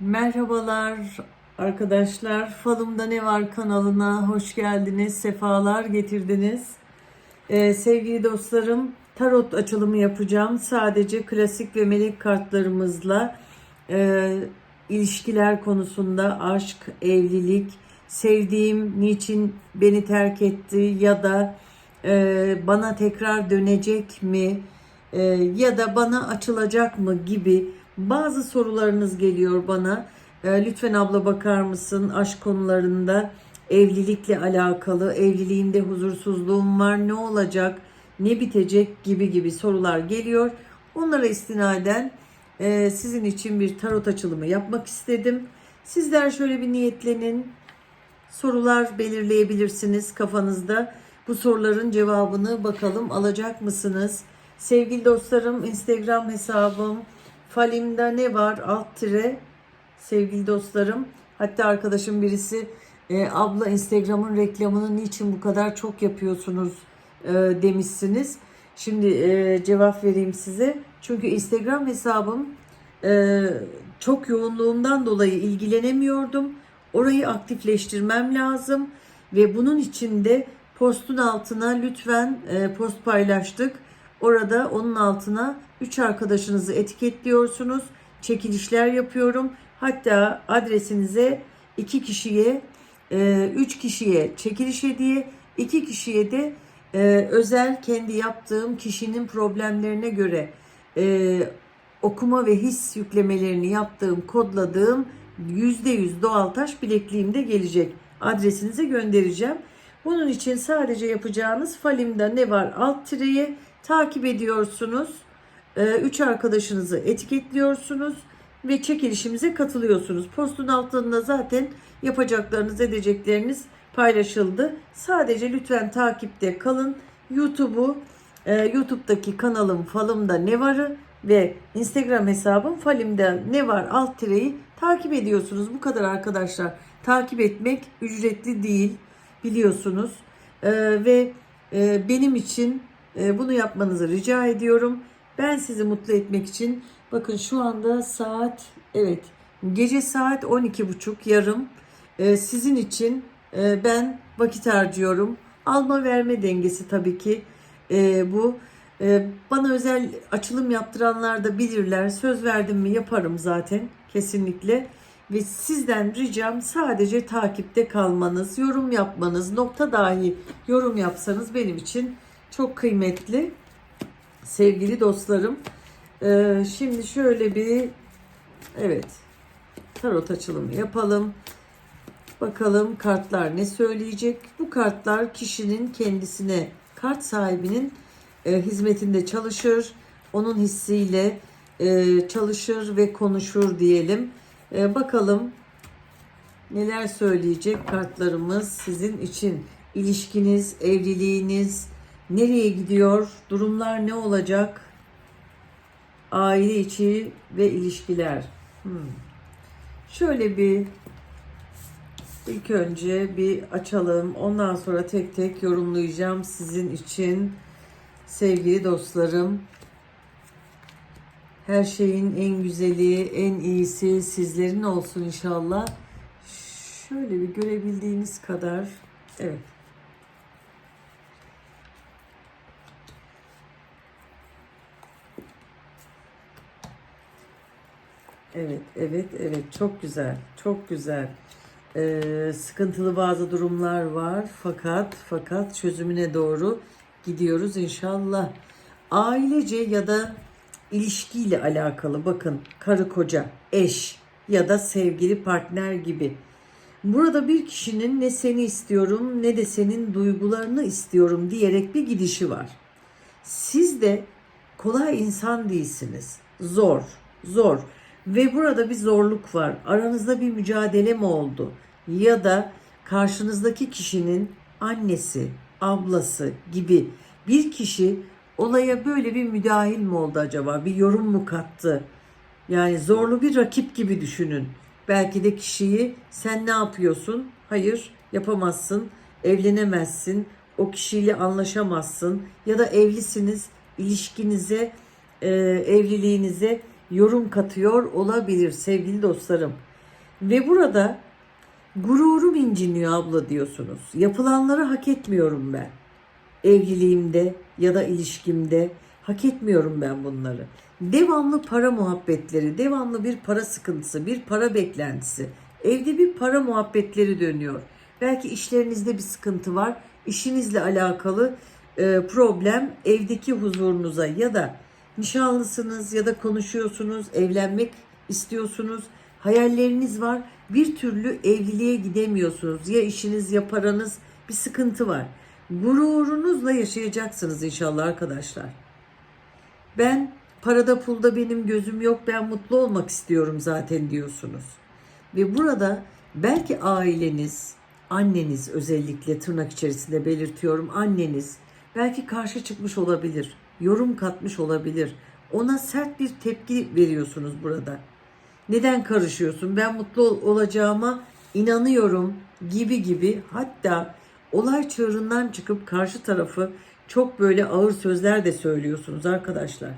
Merhabalar arkadaşlar. Falımda Ne Var kanalına hoş geldiniz. Sefalar getirdiniz. Ee, sevgili dostlarım tarot açılımı yapacağım. Sadece klasik ve melek kartlarımızla e, ilişkiler konusunda aşk, evlilik, sevdiğim niçin beni terk etti ya da e, bana tekrar dönecek mi e, ya da bana açılacak mı gibi bazı sorularınız geliyor bana. E, lütfen abla bakar mısın aşk konularında evlilikle alakalı evliliğimde huzursuzluğum var ne olacak ne bitecek gibi gibi sorular geliyor. Onlara istinaden e, sizin için bir tarot açılımı yapmak istedim. Sizler şöyle bir niyetlenin sorular belirleyebilirsiniz kafanızda. Bu soruların cevabını bakalım alacak mısınız? Sevgili dostlarım Instagram hesabım Falim'de ne var alt tire sevgili dostlarım. Hatta arkadaşım birisi e, abla Instagram'ın reklamını niçin bu kadar çok yapıyorsunuz e, demişsiniz. Şimdi e, cevap vereyim size. Çünkü Instagram hesabım e, çok yoğunluğumdan dolayı ilgilenemiyordum. Orayı aktifleştirmem lazım ve bunun için de postun altına lütfen e, post paylaştık. Orada onun altına 3 arkadaşınızı etiketliyorsunuz. Çekilişler yapıyorum. Hatta adresinize 2 kişiye, 3 kişiye çekiliş hediye, 2 kişiye de e, özel kendi yaptığım kişinin problemlerine göre e, okuma ve his yüklemelerini yaptığım, kodladığım %100 doğal taş bilekliğimde gelecek. Adresinize göndereceğim. Bunun için sadece yapacağınız Falim'de ne var alt tireyi takip ediyorsunuz. Ee, Üç arkadaşınızı etiketliyorsunuz ve çekilişimize katılıyorsunuz. Postun altında zaten yapacaklarınız, edecekleriniz paylaşıldı. Sadece lütfen takipte kalın. YouTube'u, e, YouTube'daki kanalım Falımda Ne Var'ı ve Instagram hesabım Falim'de Ne Var alt tireyi takip ediyorsunuz. Bu kadar arkadaşlar. Takip etmek ücretli değil biliyorsunuz. Ee, ve e, benim için bunu yapmanızı rica ediyorum. Ben sizi mutlu etmek için bakın şu anda saat evet gece saat 12.30 yarım. Ee, sizin için e, ben vakit harcıyorum. Alma verme dengesi tabii ki e, bu. E, bana özel açılım yaptıranlar da bilirler. Söz verdim mi yaparım zaten kesinlikle. Ve sizden ricam sadece takipte kalmanız, yorum yapmanız, nokta dahi yorum yapsanız benim için çok kıymetli. Sevgili dostlarım. Ee, şimdi şöyle bir evet tarot açılımı yapalım. Bakalım kartlar ne söyleyecek? Bu kartlar kişinin kendisine, kart sahibinin e, hizmetinde çalışır. Onun hissiyle e, çalışır ve konuşur diyelim. E, bakalım neler söyleyecek kartlarımız sizin için. İlişkiniz, evliliğiniz nereye gidiyor? Durumlar ne olacak? Aile içi ve ilişkiler. Hmm. Şöyle bir ilk önce bir açalım. Ondan sonra tek tek yorumlayacağım sizin için. Sevgili dostlarım, her şeyin en güzeli, en iyisi sizlerin olsun inşallah. Şöyle bir görebildiğiniz kadar. Evet. Evet, evet, evet. Çok güzel, çok güzel. Ee, sıkıntılı bazı durumlar var fakat fakat çözümüne doğru gidiyoruz inşallah. Ailece ya da ilişkiyle alakalı bakın karı koca, eş ya da sevgili partner gibi. Burada bir kişinin ne seni istiyorum ne de senin duygularını istiyorum diyerek bir gidişi var. Siz de kolay insan değilsiniz. Zor, zor. Ve burada bir zorluk var. Aranızda bir mücadele mi oldu? Ya da karşınızdaki kişinin annesi, ablası gibi bir kişi olaya böyle bir müdahil mi oldu acaba? Bir yorum mu kattı? Yani zorlu bir rakip gibi düşünün. Belki de kişiyi sen ne yapıyorsun? Hayır, yapamazsın, evlenemezsin, o kişiyle anlaşamazsın ya da evlisiniz, ilişkinize, e, evliliğinize yorum katıyor olabilir sevgili dostlarım. Ve burada gururum inciniyor abla diyorsunuz. Yapılanları hak etmiyorum ben. Evliliğimde ya da ilişkimde hak etmiyorum ben bunları. Devamlı para muhabbetleri, devamlı bir para sıkıntısı, bir para beklentisi. Evde bir para muhabbetleri dönüyor. Belki işlerinizde bir sıkıntı var. İşinizle alakalı e, problem evdeki huzurunuza ya da nişanlısınız ya da konuşuyorsunuz, evlenmek istiyorsunuz, hayalleriniz var. Bir türlü evliliğe gidemiyorsunuz. Ya işiniz ya paranız bir sıkıntı var. Gururunuzla yaşayacaksınız inşallah arkadaşlar. Ben parada pulda benim gözüm yok ben mutlu olmak istiyorum zaten diyorsunuz. Ve burada belki aileniz, anneniz özellikle tırnak içerisinde belirtiyorum anneniz belki karşı çıkmış olabilir, yorum katmış olabilir. Ona sert bir tepki veriyorsunuz burada. Neden karışıyorsun? Ben mutlu ol- olacağıma inanıyorum gibi gibi hatta olay çığırından çıkıp karşı tarafı çok böyle ağır sözler de söylüyorsunuz arkadaşlar.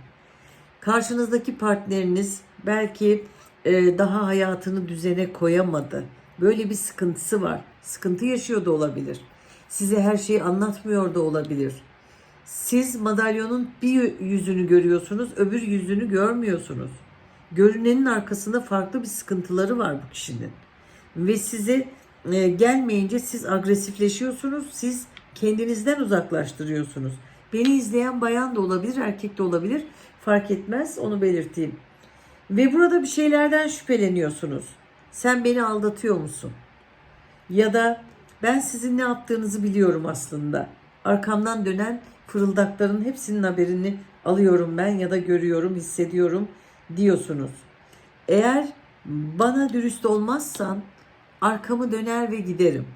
Karşınızdaki partneriniz belki e, daha hayatını düzene koyamadı. Böyle bir sıkıntısı var. Sıkıntı yaşıyor da olabilir. Size her şeyi anlatmıyor da olabilir. Siz madalyonun bir yüzünü görüyorsunuz, öbür yüzünü görmüyorsunuz. Görünenin arkasında farklı bir sıkıntıları var bu kişinin. Ve size e, gelmeyince siz agresifleşiyorsunuz, siz kendinizden uzaklaştırıyorsunuz. Beni izleyen bayan da olabilir, erkek de olabilir. Fark etmez, onu belirteyim. Ve burada bir şeylerden şüpheleniyorsunuz. Sen beni aldatıyor musun? Ya da ben sizin ne yaptığınızı biliyorum aslında. Arkamdan dönen fırıldakların hepsinin haberini alıyorum ben ya da görüyorum, hissediyorum diyorsunuz. Eğer bana dürüst olmazsan arkamı döner ve giderim.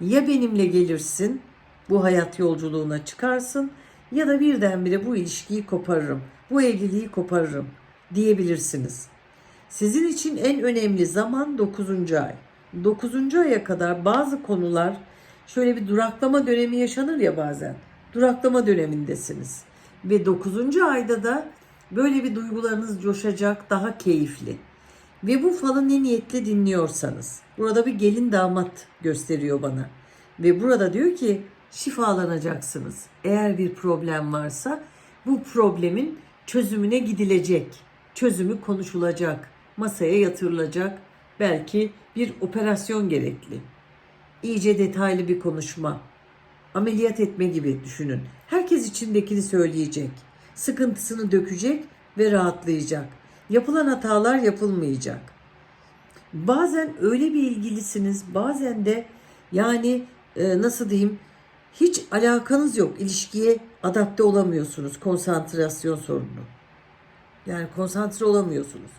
Ya benimle gelirsin, bu hayat yolculuğuna çıkarsın ya da birdenbire bu ilişkiyi koparırım, bu evliliği koparırım diyebilirsiniz. Sizin için en önemli zaman 9. ay. 9. aya kadar bazı konular şöyle bir duraklama dönemi yaşanır ya bazen. Duraklama dönemindesiniz. Ve 9. ayda da böyle bir duygularınız coşacak, daha keyifli. Ve bu falı ne niyetle dinliyorsanız. Burada bir gelin damat gösteriyor bana. Ve burada diyor ki şifalanacaksınız. Eğer bir problem varsa bu problemin çözümüne gidilecek. Çözümü konuşulacak. Masaya yatırılacak. Belki bir operasyon gerekli. İyice detaylı bir konuşma. Ameliyat etme gibi düşünün. Herkes içindekini söyleyecek. Sıkıntısını dökecek ve rahatlayacak. Yapılan hatalar yapılmayacak. Bazen öyle bir ilgilisiniz, bazen de yani e, nasıl diyeyim hiç alakanız yok. İlişkiye adapte olamıyorsunuz. Konsantrasyon sorunu. Yani konsantre olamıyorsunuz.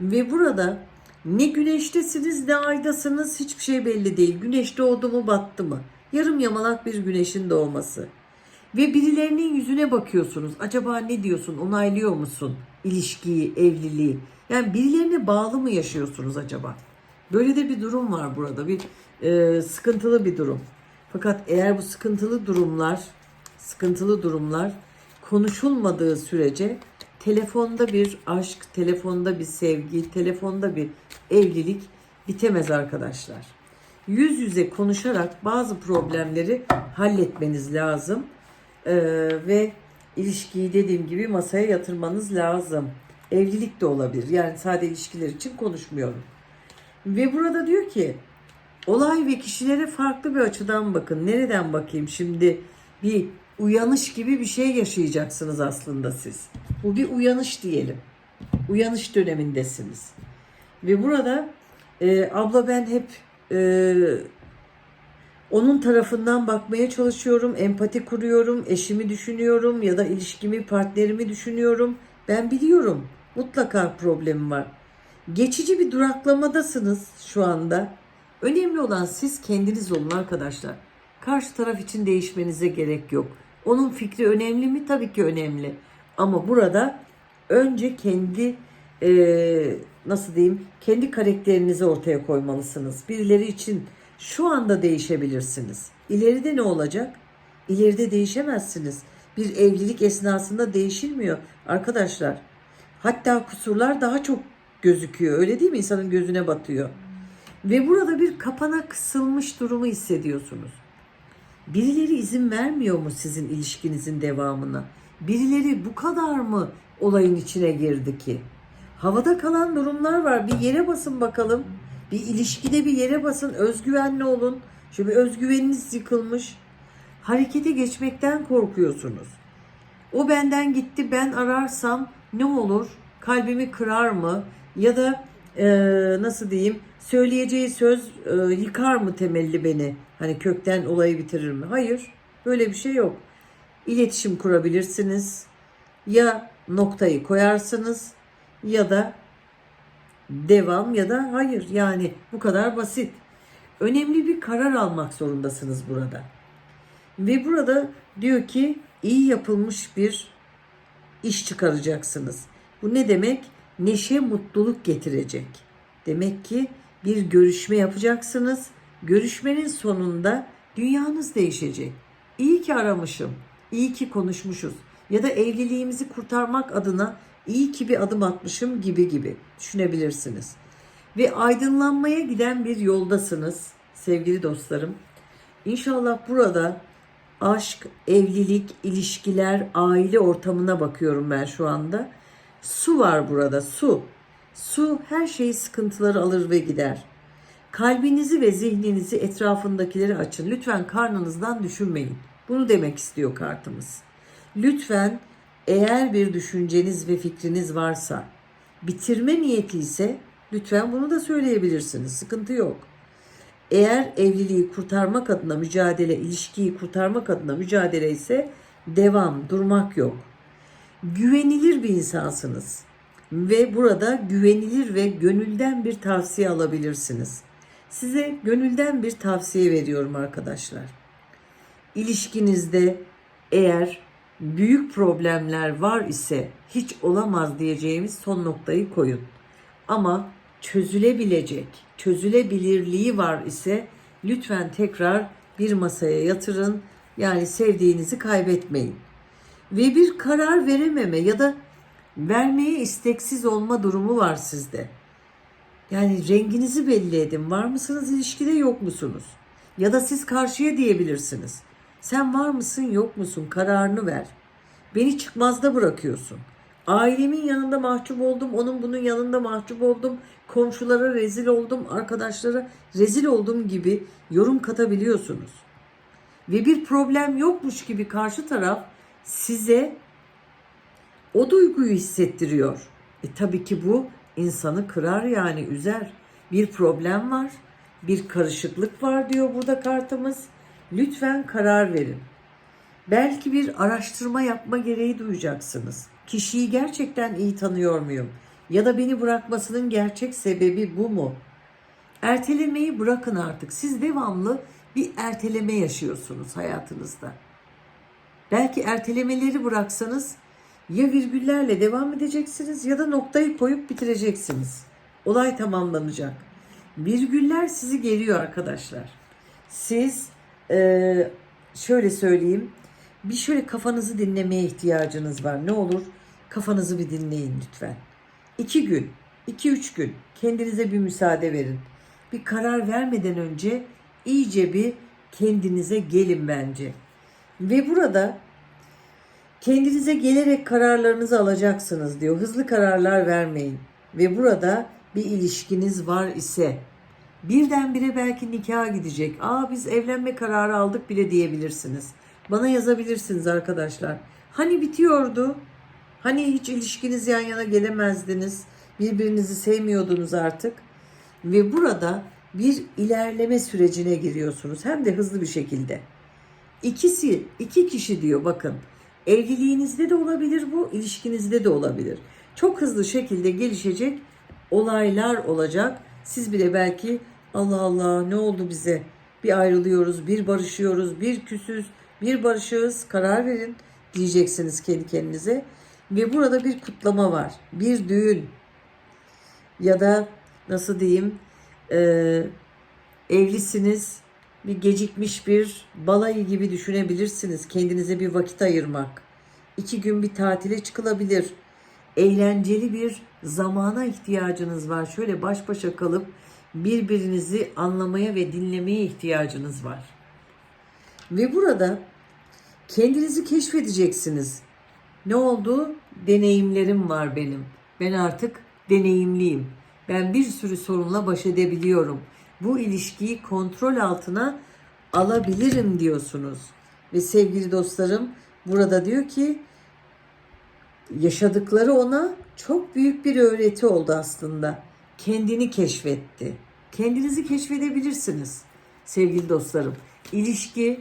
Ve burada ne güneştesiniz ne aydasınız hiçbir şey belli değil. Güneş doğdu mu battı mı? Yarım yamalak bir güneşin doğması. Ve birilerinin yüzüne bakıyorsunuz. Acaba ne diyorsun? Onaylıyor musun? İlişkiyi, evliliği. Yani birilerine bağlı mı yaşıyorsunuz acaba? Böyle de bir durum var burada. Bir e, sıkıntılı bir durum. Fakat eğer bu sıkıntılı durumlar, sıkıntılı durumlar konuşulmadığı sürece telefonda bir aşk, telefonda bir sevgi, telefonda bir evlilik bitemez arkadaşlar. Yüz yüze konuşarak bazı problemleri halletmeniz lazım. Ee, ve ilişkiyi dediğim gibi masaya yatırmanız lazım. Evlilik de olabilir. Yani sadece ilişkiler için konuşmuyorum. Ve burada diyor ki olay ve kişilere farklı bir açıdan bakın. Nereden bakayım şimdi bir uyanış gibi bir şey yaşayacaksınız aslında siz. Bu bir uyanış diyelim. Uyanış dönemindesiniz. Ve burada e, abla ben hep e, onun tarafından bakmaya çalışıyorum, empati kuruyorum, eşimi düşünüyorum ya da ilişkimi, partnerimi düşünüyorum. Ben biliyorum mutlaka problemim var. Geçici bir duraklamadasınız şu anda. Önemli olan siz kendiniz olun arkadaşlar. Karşı taraf için değişmenize gerek yok. Onun fikri önemli mi? Tabii ki önemli. Ama burada önce kendi eee, nasıl diyeyim kendi karakterinizi ortaya koymalısınız. Birileri için şu anda değişebilirsiniz. İleride ne olacak? İleride değişemezsiniz. Bir evlilik esnasında değişilmiyor arkadaşlar. Hatta kusurlar daha çok gözüküyor. Öyle değil mi? İnsanın gözüne batıyor. Ve burada bir kapana kısılmış durumu hissediyorsunuz. Birileri izin vermiyor mu sizin ilişkinizin devamına? Birileri bu kadar mı olayın içine girdi ki? Havada kalan durumlar var. Bir yere basın bakalım. Bir ilişkide bir yere basın. Özgüvenli olun. Bir özgüveniniz yıkılmış. Harekete geçmekten korkuyorsunuz. O benden gitti ben ararsam ne olur? Kalbimi kırar mı? Ya da e, nasıl diyeyim söyleyeceği söz e, yıkar mı temelli beni? Hani kökten olayı bitirir mi? Hayır. Böyle bir şey yok. İletişim kurabilirsiniz. Ya noktayı koyarsınız ya da devam ya da hayır. Yani bu kadar basit. Önemli bir karar almak zorundasınız burada. Ve burada diyor ki iyi yapılmış bir iş çıkaracaksınız. Bu ne demek? Neşe, mutluluk getirecek. Demek ki bir görüşme yapacaksınız. Görüşmenin sonunda dünyanız değişecek. İyi ki aramışım. iyi ki konuşmuşuz. Ya da evliliğimizi kurtarmak adına iyi ki bir adım atmışım gibi gibi düşünebilirsiniz. Ve aydınlanmaya giden bir yoldasınız sevgili dostlarım. İnşallah burada aşk, evlilik, ilişkiler, aile ortamına bakıyorum ben şu anda. Su var burada, su. Su her şeyi sıkıntıları alır ve gider. Kalbinizi ve zihninizi etrafındakileri açın. Lütfen karnınızdan düşünmeyin. Bunu demek istiyor kartımız. Lütfen eğer bir düşünceniz ve fikriniz varsa, bitirme niyeti ise lütfen bunu da söyleyebilirsiniz. Sıkıntı yok. Eğer evliliği kurtarmak adına mücadele, ilişkiyi kurtarmak adına mücadele ise devam, durmak yok. Güvenilir bir insansınız ve burada güvenilir ve gönülden bir tavsiye alabilirsiniz. Size gönülden bir tavsiye veriyorum arkadaşlar. İlişkinizde eğer büyük problemler var ise hiç olamaz diyeceğimiz son noktayı koyun. Ama çözülebilecek, çözülebilirliği var ise lütfen tekrar bir masaya yatırın. Yani sevdiğinizi kaybetmeyin. Ve bir karar verememe ya da vermeye isteksiz olma durumu var sizde. Yani renginizi belli edin. Var mısınız ilişkide yok musunuz? Ya da siz karşıya diyebilirsiniz. Sen var mısın yok musun kararını ver. Beni çıkmazda bırakıyorsun. Ailemin yanında mahcup oldum, onun bunun yanında mahcup oldum, komşulara rezil oldum, arkadaşlara rezil oldum gibi yorum katabiliyorsunuz. Ve bir problem yokmuş gibi karşı taraf size o duyguyu hissettiriyor. E tabii ki bu insanı kırar yani üzer. Bir problem var, bir karışıklık var diyor burada kartımız. Lütfen karar verin. Belki bir araştırma yapma gereği duyacaksınız. Kişiyi gerçekten iyi tanıyor muyum? Ya da beni bırakmasının gerçek sebebi bu mu? Ertelemeyi bırakın artık. Siz devamlı bir erteleme yaşıyorsunuz hayatınızda. Belki ertelemeleri bıraksanız ya virgüllerle devam edeceksiniz ya da noktayı koyup bitireceksiniz. Olay tamamlanacak. Virgüller sizi geliyor arkadaşlar. Siz e, şöyle söyleyeyim. Bir şöyle kafanızı dinlemeye ihtiyacınız var. Ne olur kafanızı bir dinleyin lütfen. İki gün, iki üç gün kendinize bir müsaade verin. Bir karar vermeden önce iyice bir kendinize gelin bence. Ve burada kendinize gelerek kararlarınızı alacaksınız diyor. Hızlı kararlar vermeyin. Ve burada bir ilişkiniz var ise birdenbire belki nikaha gidecek. Aa biz evlenme kararı aldık bile diyebilirsiniz. Bana yazabilirsiniz arkadaşlar. Hani bitiyordu? Hani hiç ilişkiniz yan yana gelemezdiniz? Birbirinizi sevmiyordunuz artık. Ve burada bir ilerleme sürecine giriyorsunuz. Hem de hızlı bir şekilde. İkisi, iki kişi diyor bakın. Evliliğinizde de olabilir bu, ilişkinizde de olabilir. Çok hızlı şekilde gelişecek olaylar olacak. Siz bile belki Allah Allah ne oldu bize? Bir ayrılıyoruz, bir barışıyoruz, bir küsüz, bir barışığız. Karar verin diyeceksiniz kendi kendinize. Ve burada bir kutlama var. Bir düğün ya da nasıl diyeyim e, evlisiniz bir gecikmiş bir balayı gibi düşünebilirsiniz. Kendinize bir vakit ayırmak. İki gün bir tatile çıkılabilir. eğlenceli bir zamana ihtiyacınız var. Şöyle baş başa kalıp birbirinizi anlamaya ve dinlemeye ihtiyacınız var. Ve burada kendinizi keşfedeceksiniz. Ne oldu? Deneyimlerim var benim. Ben artık deneyimliyim. Ben bir sürü sorunla baş edebiliyorum. Bu ilişkiyi kontrol altına alabilirim diyorsunuz. Ve sevgili dostlarım burada diyor ki yaşadıkları ona çok büyük bir öğreti oldu aslında. Kendini keşfetti. Kendinizi keşfedebilirsiniz sevgili dostlarım. İlişki,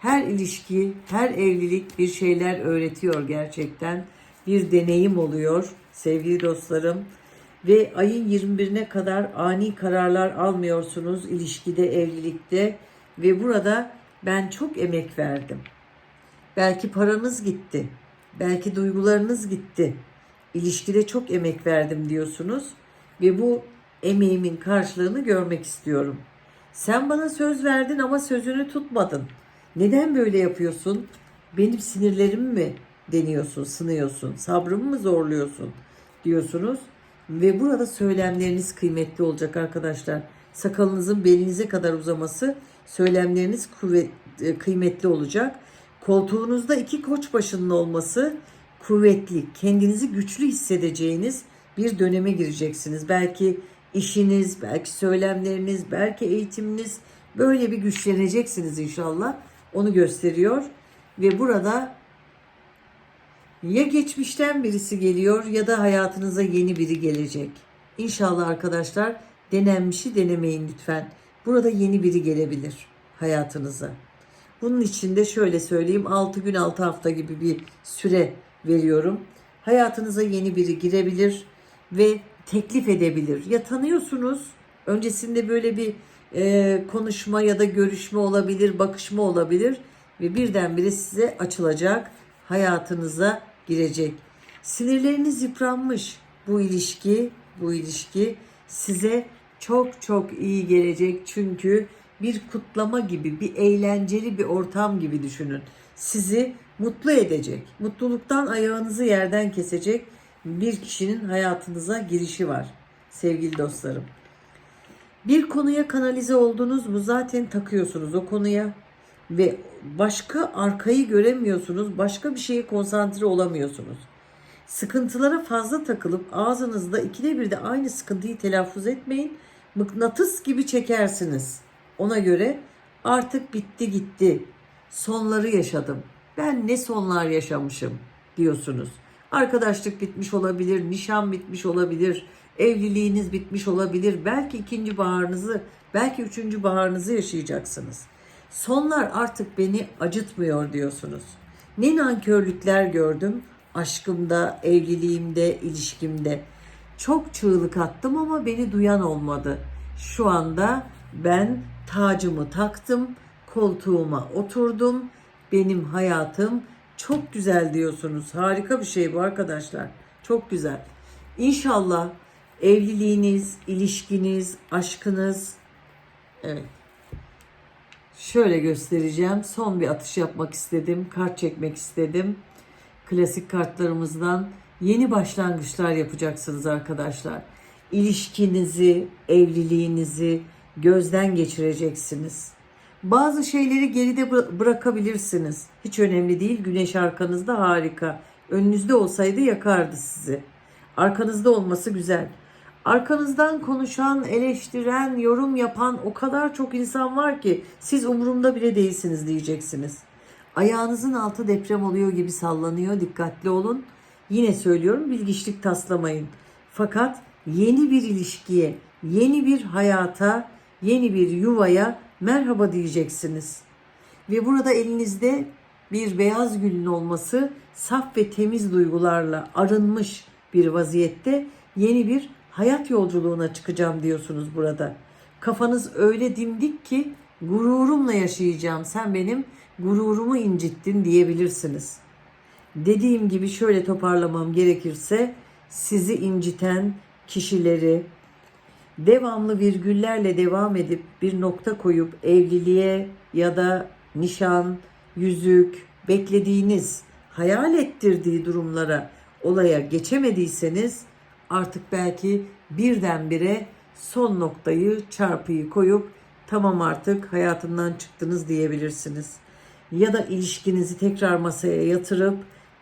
her ilişki, her evlilik bir şeyler öğretiyor gerçekten. Bir deneyim oluyor sevgili dostlarım. Ve ayın 21'ine kadar ani kararlar almıyorsunuz ilişkide, evlilikte. Ve burada ben çok emek verdim. Belki paranız gitti. Belki duygularınız gitti. İlişkide çok emek verdim diyorsunuz ve bu emeğimin karşılığını görmek istiyorum. Sen bana söz verdin ama sözünü tutmadın. Neden böyle yapıyorsun? Benim sinirlerimi mi deniyorsun, sınıyorsun? Sabrımı mı zorluyorsun? diyorsunuz. Ve burada söylemleriniz kıymetli olacak arkadaşlar. Sakalınızın belinize kadar uzaması söylemleriniz kuvvet, e, kıymetli olacak. Koltuğunuzda iki koç başının olması kuvvetli, kendinizi güçlü hissedeceğiniz bir döneme gireceksiniz. Belki işiniz, belki söylemleriniz, belki eğitiminiz böyle bir güçleneceksiniz inşallah. Onu gösteriyor ve burada ya geçmişten birisi geliyor ya da hayatınıza yeni biri gelecek. İnşallah arkadaşlar denenmişi denemeyin lütfen. Burada yeni biri gelebilir hayatınıza. Bunun için de şöyle söyleyeyim 6 gün 6 hafta gibi bir süre veriyorum. Hayatınıza yeni biri girebilir ve teklif edebilir. Ya tanıyorsunuz öncesinde böyle bir e, konuşma ya da görüşme olabilir, bakışma olabilir ve birdenbire size açılacak, hayatınıza girecek. Sinirleriniz yıpranmış. Bu ilişki, bu ilişki size çok çok iyi gelecek çünkü bir kutlama gibi, bir eğlenceli bir ortam gibi düşünün. Sizi mutlu edecek, mutluluktan ayağınızı yerden kesecek bir kişinin hayatınıza girişi var sevgili dostlarım. Bir konuya kanalize oldunuz mu zaten takıyorsunuz o konuya ve başka arkayı göremiyorsunuz, başka bir şeye konsantre olamıyorsunuz. Sıkıntılara fazla takılıp ağzınızda ikide bir de aynı sıkıntıyı telaffuz etmeyin. Mıknatıs gibi çekersiniz. Ona göre artık bitti gitti. Sonları yaşadım. Ben ne sonlar yaşamışım diyorsunuz. Arkadaşlık bitmiş olabilir, nişan bitmiş olabilir, evliliğiniz bitmiş olabilir. Belki ikinci baharınızı, belki üçüncü baharınızı yaşayacaksınız. Sonlar artık beni acıtmıyor diyorsunuz. Ne nankörlükler gördüm aşkımda, evliliğimde, ilişkimde. Çok çığlık attım ama beni duyan olmadı. Şu anda ben tacımı taktım, koltuğuma oturdum. Benim hayatım çok güzel diyorsunuz. Harika bir şey bu arkadaşlar. Çok güzel. İnşallah evliliğiniz, ilişkiniz, aşkınız evet. Şöyle göstereceğim. Son bir atış yapmak istedim. Kart çekmek istedim. Klasik kartlarımızdan yeni başlangıçlar yapacaksınız arkadaşlar. İlişkinizi, evliliğinizi gözden geçireceksiniz. Bazı şeyleri geride bıra- bırakabilirsiniz. Hiç önemli değil. Güneş arkanızda harika. Önünüzde olsaydı yakardı sizi. Arkanızda olması güzel. Arkanızdan konuşan, eleştiren, yorum yapan o kadar çok insan var ki siz umurumda bile değilsiniz diyeceksiniz. Ayağınızın altı deprem oluyor gibi sallanıyor. Dikkatli olun. Yine söylüyorum bilgiçlik taslamayın. Fakat yeni bir ilişkiye, yeni bir hayata, yeni bir yuvaya merhaba diyeceksiniz. Ve burada elinizde bir beyaz gülün olması saf ve temiz duygularla arınmış bir vaziyette yeni bir hayat yolculuğuna çıkacağım diyorsunuz burada. Kafanız öyle dimdik ki gururumla yaşayacağım. Sen benim gururumu incittin diyebilirsiniz. Dediğim gibi şöyle toparlamam gerekirse sizi inciten kişileri devamlı virgüllerle devam edip bir nokta koyup evliliğe ya da nişan, yüzük, beklediğiniz, hayal ettirdiği durumlara olaya geçemediyseniz artık belki birdenbire son noktayı çarpıyı koyup tamam artık hayatından çıktınız diyebilirsiniz. Ya da ilişkinizi tekrar masaya yatırıp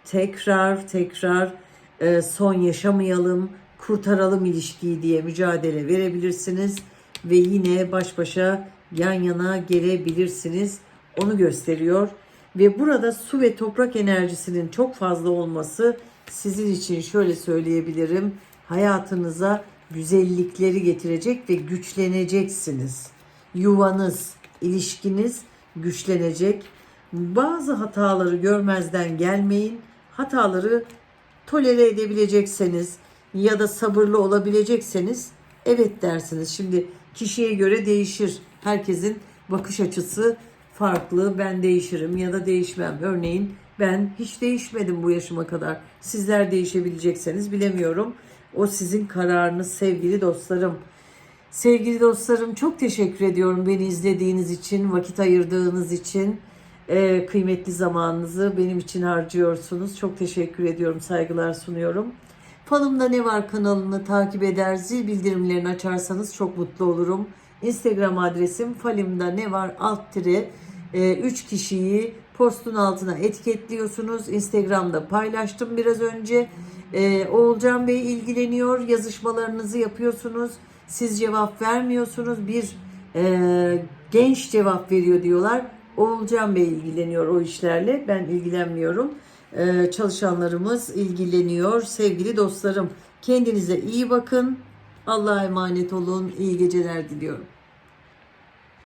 tekrar tekrar e, son yaşamayalım, kurtaralım ilişkiyi diye mücadele verebilirsiniz ve yine baş başa yan yana gelebilirsiniz. Onu gösteriyor ve burada su ve toprak enerjisinin çok fazla olması sizin için şöyle söyleyebilirim. Hayatınıza güzellikleri getirecek ve güçleneceksiniz. Yuvanız, ilişkiniz güçlenecek. Bazı hataları görmezden gelmeyin. Hataları tolere edebilecekseniz ya da sabırlı olabilecekseniz evet dersiniz. Şimdi kişiye göre değişir. Herkesin bakış açısı farklı. Ben değişirim ya da değişmem. Örneğin ben hiç değişmedim bu yaşıma kadar. Sizler değişebilecekseniz bilemiyorum. O sizin kararınız sevgili dostlarım. Sevgili dostlarım çok teşekkür ediyorum beni izlediğiniz için, vakit ayırdığınız için. Ee, kıymetli zamanınızı benim için harcıyorsunuz. Çok teşekkür ediyorum, saygılar sunuyorum. Falımda Ne Var kanalını takip eder, zil bildirimlerini açarsanız çok mutlu olurum. Instagram adresim falimda ne var alt tire 3 kişiyi postun altına etiketliyorsunuz. Instagram'da paylaştım biraz önce. Ee, Oğulcan Bey ilgileniyor. Yazışmalarınızı yapıyorsunuz. Siz cevap vermiyorsunuz. Bir e, genç cevap veriyor diyorlar. Oğulcan Bey ilgileniyor o işlerle. Ben ilgilenmiyorum. Ee, çalışanlarımız ilgileniyor. Sevgili dostlarım kendinize iyi bakın. Allah'a emanet olun. İyi geceler diliyorum.